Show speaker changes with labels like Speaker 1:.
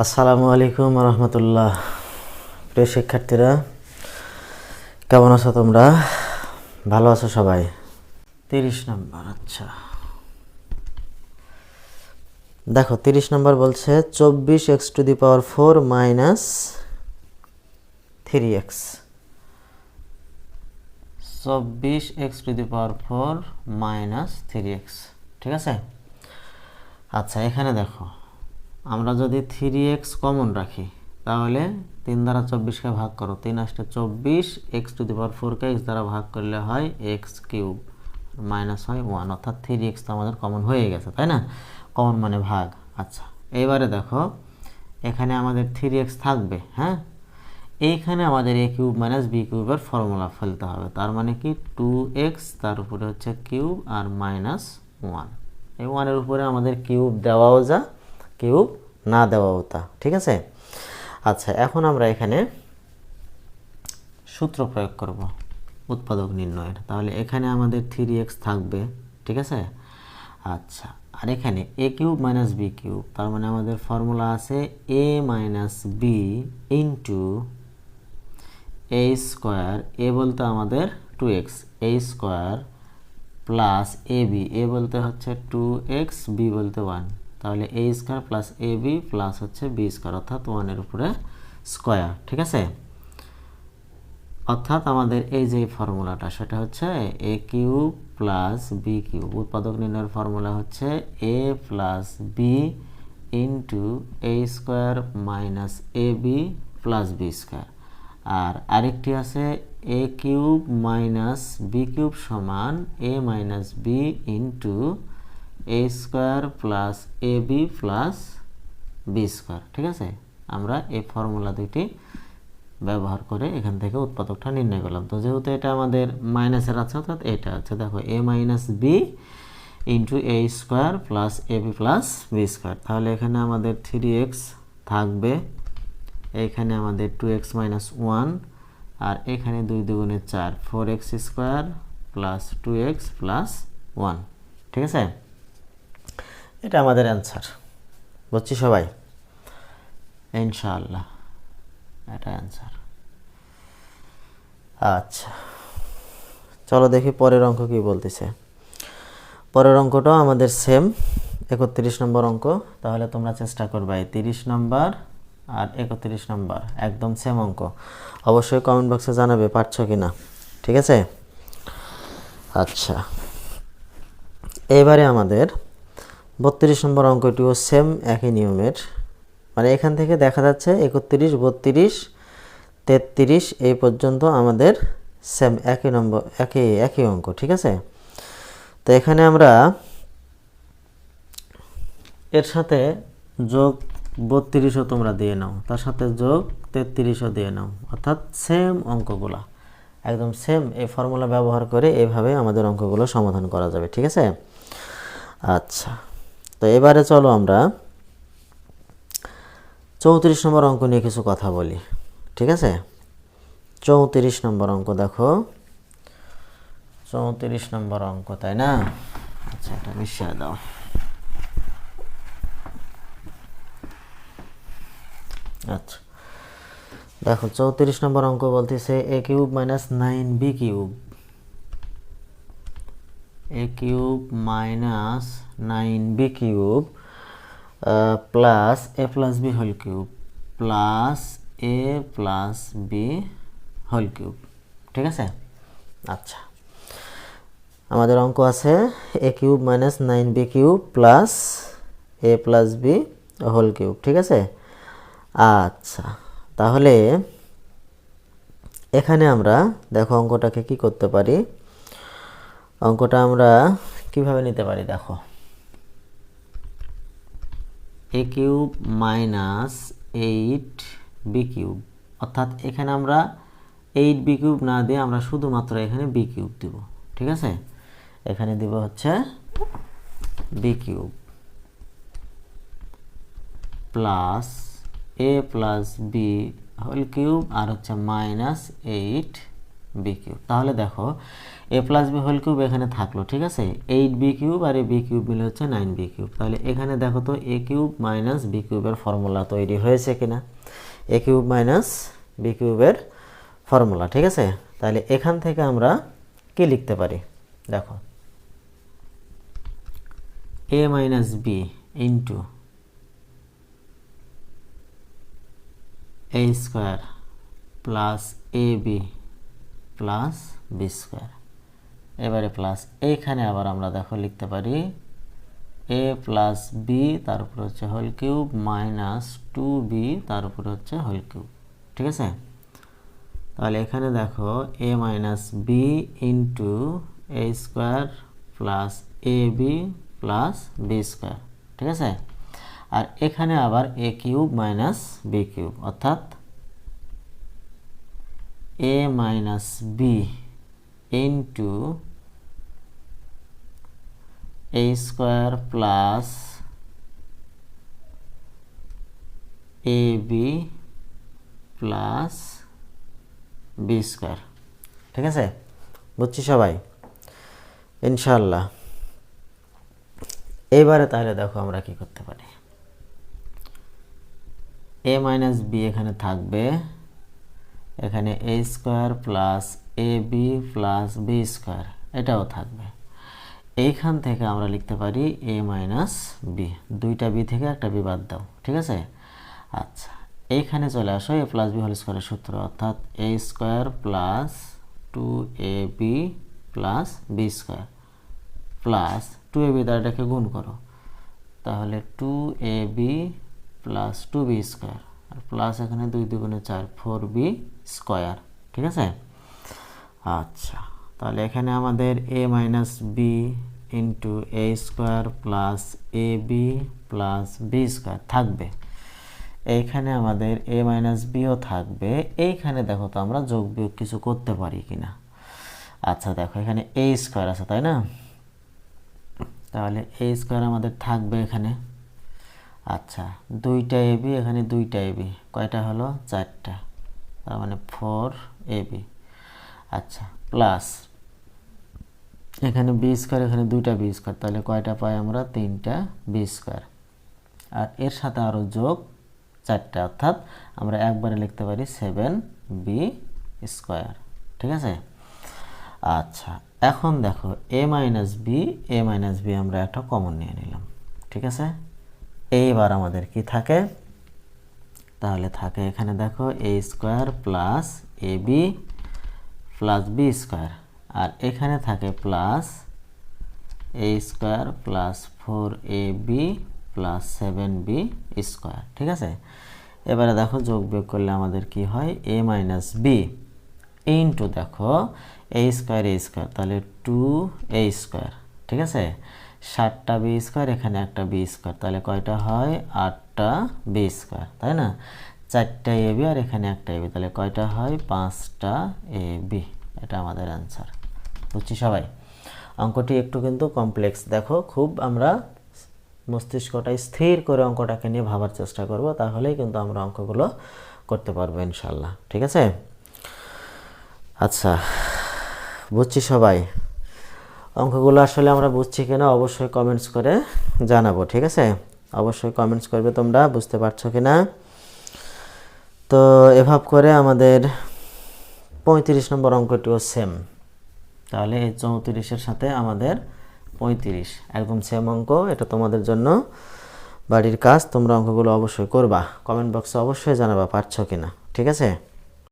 Speaker 1: আসসালামু আলাইকুম রহমতুল্লাহ। প্রিয় শিক্ষার্থীরা, কেমন আছো তোমরা? ভালো আছো সবাই? তিরিশ নম্বর আচ্ছা। দেখো, তিরিশ নম্বর বলছে চব্বিশ x to the power four minus three x. চব্বিশ x to the power four minus three x, ঠিক আছে? আচ্ছা এখানে দেখো। আমরা যদি থ্রি এক্স কমন রাখি, তাহলে তিন দ্বারা চব্বিশকে ভাগ করো। তিন আসতে চব্বিশ এক্স টু দি পাওয়ার ফোরকে এক্স দ্বারা ভাগ করলে হয় এক্স কিউব মাইনাস হয় ওয়ান অর্থাৎ থ্রি এক্স তো আমাদের কমন হয়ে গেছে, তাই না? কমন মানে ভাগ। আচ্ছা এবারে দেখো, এখানে আমাদের থ্রি এক্স থাকবে হ্যাঁ? এইখানে আমাদের এ কিউব মাইনাস বি কিউবের ফর্মুলা ফেলতে হবে। তার মানে কি? টু এক্স তার উপরে হচ্ছে কিউব আর মাইনাস ওয়ান এই ওয়ানের উপরে আমাদের কিউব দেওয়াও যা কিউব না দেওয়া তা ঠিক আছে? আচ্ছা এখন আমরা এখানে সূত্র প্রয়োগ করব, উৎপাদক নির্ণয়ের। তাহলে এখানে আমাদের থ্রি এক্স থাকবে, ঠিক আছে? আচ্ছা আর এখানে a cube minus b cube, তার মানে আমাদের ফর্মুলা আছে a minus b into a square a বলতে আমাদের two x a square plus a b a বলতে হচ্ছে টু এক্স বি বলতে ওয়ান তাহলে a square plus a b plus হচ্ছে বি স্কোয়ার অর্থাৎ ওয়ানের উপরে স্কোয়ার ঠিক আছে? অর্থাৎ আমাদের এই যে ফর্মুলাটা সেটা হচ্ছে a cube plus b cube উৎপাদক নির্ণয়ের ফর্মুলা হচ্ছে a plus b into a square minus a b plus b square আর আরেকটি আছে a cube minus b cube সমান a minus b into a square plus a b plus b square ঠিক আছে? আমরা এই ফর্মুলা দুইটি ব্যবহার করে এখান থেকে উৎপাদকটা নির্ণয় করলাম। তো যেহেতু এটা আমাদের মাইনাসের আছে, অর্থাৎ এটা আছে, দেখো a minus b into a square plus a b plus b square তাহলে এখানে আমাদের থ্রি এক্স থাকবে, এখানে আমাদের টু এক্স মাইনাস ওয়ান আর এখানে দুই দুগুণে চার four x square plus two x plus one ঠিক আছে? এটা আমাদের অ্যান্সার বুঝছি সবাই? ইনশাআল্লাহ, এটা অ্যান্সার আচ্ছা চলো দেখি পরের অঙ্ক কি বলতেছে। পরের অঙ্কটাও আমাদের সেম একত্রিশ নম্বর অঙ্ক, তাহলে তোমরা চেষ্টা করবে তিরিশ নম্বর আর একত্রিশ নম্বর, একদম সেম অঙ্ক। অবশ্যই কমেন্ট বক্সে জানাবে, পারছ কি না ঠিক আছে? আচ্ছা এবারে আমাদের বত্রিশ নম্বর অঙ্কটিও সেম একই নিয়মের। মানে এখান থেকে দেখা যাচ্ছে একত্রিশ, বত্রিশ, তেত্রিশ, এই পর্যন্ত আমাদের সেম একই নম্বর, একই একই অঙ্ক, ঠিক আছে? তো এখানে আমরা এর সাথে যোগ বত্রিশও তোমরা দিয়ে নাও, তার সাথে যোগ তেত্রিশও দিয়ে নাও, অর্থাৎ সেম অঙ্কগুলা। একদম সেম এই ফর্মুলা ব্যবহার করে এভাবে আমাদের অঙ্কগুলো সমাধান করা যাবে, ঠিক আছে? আচ্ছা। তো এবারে চলো আমরা চৌত্রিশ নম্বর অঙ্ক নিয়ে কিছু কথা বলি, ঠিক আছে? চৌত্রিশ নম্বর অঙ্ক দেখো। চৌত্রিশ নম্বর অঙ্ক, তাই না? আচ্ছা এটা মিশিয়ে দাও। আচ্ছা দেখো, চৌত্রিশ নম্বর অঙ্ক বলতেছে a cube minus nine b cube a cube minus nine b cube plus a plus b whole cube plus a plus b whole cube ঠিক আছে? আচ্ছা আমাদের অঙ্ক আছে a cube minus nine b cube plus a plus b whole cube ঠিক আছে? আচ্ছা তাহলে এখানে আমরা দেখো অঙ্কটাকে কি করতে পারি? অঙ্কটা আমরা কীভাবে নিতে পারি দেখো? A cube minus eight b cube. অর্থাৎ এখানে আমরা এইট বি কিউব না দিয়ে আমরা শুধুমাত্র এখানে বি কিউব দিব, ঠিক আছে? এখানে দিব হচ্ছে B cube plus A plus B whole cube আর হচ্ছে মাইনাস এইট বি কিউব তাহলে দেখো A plus B whole cube এখানে থাকল, ঠিক আছে? এইট বি কিউব আর এ বি কিউব মিলে হচ্ছে নাইন বি কিউব তাহলে এখানে দেখো তো এ কিউব মাইনাস বি কিউবের ফর্মুলা তৈরি হয়েছে কিনা? এ কিউব মাইনাস বি কিউবের ফর্মুলা ঠিক আছে? তাহলে এখান থেকে আমরা কি লিখতে পারি? দেখো। A minus B into A square plus A B plus B square এবারে প্লাস এইখানে আবার আমরা দেখো লিখতে পারি এ প্লাস বি তার উপর হচ্ছে whole cube minus two B তার উপর হচ্ছে হোল কিউব ঠিক আছে? তাহলে এখানে দেখো A minus B into A square plus A B plus B square ঠিক আছে? আর এখানে আবার A cube minus B cube অর্থাৎ minus B into A square plus A B plus B square ঠিক আছে? বুঝছি সবাই? ইনশাল্লাহ এবারে তাহলে দেখো আমরা কি করতে পারি। এ মাইনাস বি এখানে থাকবে। এখানে A square plus A B plus B square এটাও থাকবে। এইখান থেকে আমরা লিখতে পারি এ মাইনাস বি দুইটা বি থেকে একটা বি বাদ দাও, ঠিক আছে? আচ্ছা এইখানে চলে আসো এ প্লাস বি হোল স্কোয়ারের সূত্র, অর্থাৎ A square plus two A B plus B square plus two A B দ্বারা গুণ করো। তাহলে two A B plus two B square R plus এখানে দুই দুগুণে চার ফোর বি স্কোয়ার ঠিক আছে? আচ্ছা তাহলে এখানে আমাদের A minus B into A square plus A B plus B square থাকবে। এইখানে আমাদের এ মাইনাস বিও থাকবে। এইখানে দেখো তো আমরা যোগ বিয়োগ কিছু করতে পারি কিনা। আচ্ছা দেখো এখানে এ স্কোয়ার আছে, তাই না? তাহলে এ স্কোয়ার আমাদের থাকবে এখানে। আচ্ছা দুইটা এবি এখানে দুইটা এবি কয়টা হলো? চারটা, তার মানে ফোর এবি আচ্ছা প্লাস এখানে বি স্কোয়ার এখানে দুইটা বি স্কোয়ার তাহলে কয়টা পাই আমরা? তিনটা বি স্কোয়ার আর এর সাথে আরও যোগ চারটা, অর্থাৎ আমরা একবারে লিখতে পারি সেভেন বি স্কোয়ার ঠিক আছে? আচ্ছা এখন দেখো A minus B A minus B আমরা একটা কমন নিয়ে নিলাম, ঠিক আছে? এইবার আমাদের কি থাকে? তাহলে থাকে এখানে দেখো A square plus A B plus B square আর এখানে থাকে plus A square plus four A B plus seven B square ঠিক আছে? এবারে দেখো যোগ বিয়োগ করলে আমাদের কি হয়? এ মাইনাস বি ইন্টু দেখো এ স্কোয়ার এ স্কোয়ার তাহলে টু এ স্কোয়ার ঠিক আছে? ষাটটা বি স্কোয়ার এখানে একটা বি স্কোয়ার তাহলে কয়টা হয়? আটটা বি স্কোয়ার তাই না? চারটা এ বি আর এখানে একটা এ বি তাহলে কয়টা হয়? পাঁচটা এ বি এটা আমাদের অ্যান্সার বুঝছি সবাই? অঙ্কটি একটু কিন্তু কমপ্লেক্স দেখো, খুব আমরা মস্তিষ্কটা স্থির করে অঙ্কটাকে নিয়ে ভাবার চেষ্টা করব, তাহলেই কিন্তু আমরা অঙ্কগুলো করতে পারব ইনশাল্লাহ ঠিক আছে? আচ্ছা বুঝছি সবাই? অঙ্কগুলো আসলে আমরা বুঝছি কিনা অবশ্যই কমেন্টস করে জানাব, ঠিক আছে? অবশ্যই কমেন্টস করবে তোমরা, বুঝতে পারছ কিনা? তো এভাব করে আমাদের পঁয়ত্রিশ নম্বর অঙ্কটিও সেম তাহলে এই চৌত্রিশের সাথে আমাদের পঁয়ত্রিশ, একদম সেম অঙ্ক, এটা তোমাদের জন্য বাড়ির কাজ, তোমরা অঙ্কগুলো অবশ্যই করবা। কমেন্ট বক্সে অবশ্যই জানাবা পারছ কিনা, ঠিক আছে?